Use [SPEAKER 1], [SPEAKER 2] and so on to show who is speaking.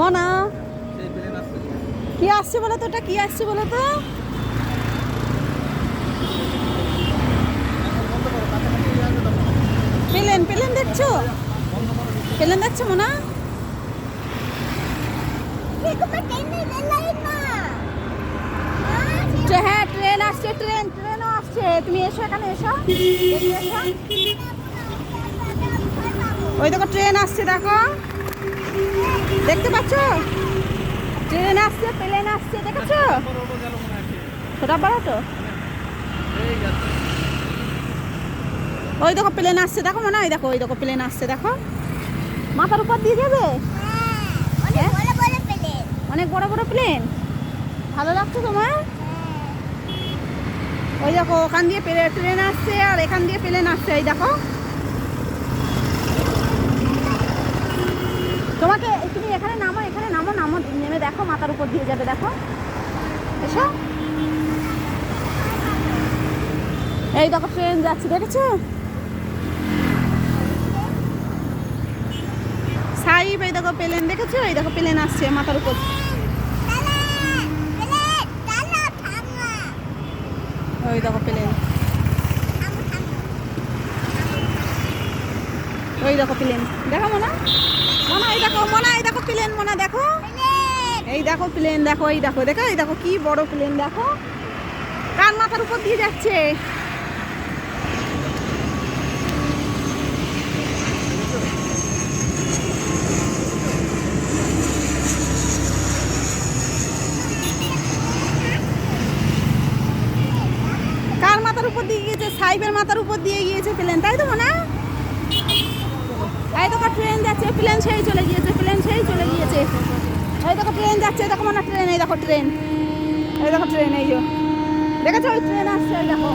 [SPEAKER 1] মনা? কি আসছে বলো তো ওটা? কি আসছে বলো তো? প্লেন প্লেন দেখছ? প্লেন দেখছ মনা? হ্যাঁ ট্রেন আসছে ট্রেন ট্রেনও আসছে। তুমি এসো এখানে এসো এসো। ওই দেখো ট্রেন আসছে দেখো। দেখতে পাচ্ছ? ট্রেন আসছে প্লেন আসছে দেখেছ? ছোটা বড় তো ওই দেখো প্লেন আসছে দেখো মনে হয় দেখো ওই দেখো প্লেন আসছে দেখো। মাথার উপর দিয়ে যাবে? অনেক বড় বড় প্লেন। ভালো লাগছে তোমার? ওই দেখো ওখান দিয়ে ট্রেন আসছে আর এখান দিয়ে প্লেন আসছে এই দেখো। তোমাকে তুমি এখানে নামো এখানে নামো নামো নেমে উপর দিয়ে যাবে, দেখো। এসো। এই দেখো ট্রেন যাচ্ছে, দেখেছ? সাইব, এই দেখো, প্লেন, দেখেছ? এই দেখো, প্লেন আসছে মাথার উপর। ওই দেখো, প্লেন। ওই দেখো, প্লেন। দেখো মনা মনা, এই দেখো, মনা, এই দেখো, প্লেন, মনা, দেখো। এই দেখো প্লেন দেখো, এই দেখো দেখো, এই দেখো, কি বড় প্লেন দেখো। কার মাথার উপর দিয়ে যাচ্ছে। কার মাথার উপর দিয়ে গিয়েছে? সাইবের মাথার উপর দিয়ে গিয়েছে প্লেন তাই তো, মনে? এই দেখো ট্রেন যাচ্ছে? প্লেন সেই চলে গিয়েছে প্লেন সেই চলে গিয়েছে। এই দেখো ট্রেন যাচ্ছে দেখো মনে ট্রেন এই দেখো ট্রেন এই দেখো ট্রেন এই দেখেছ? ওই ট্রেন আসছে দেখো।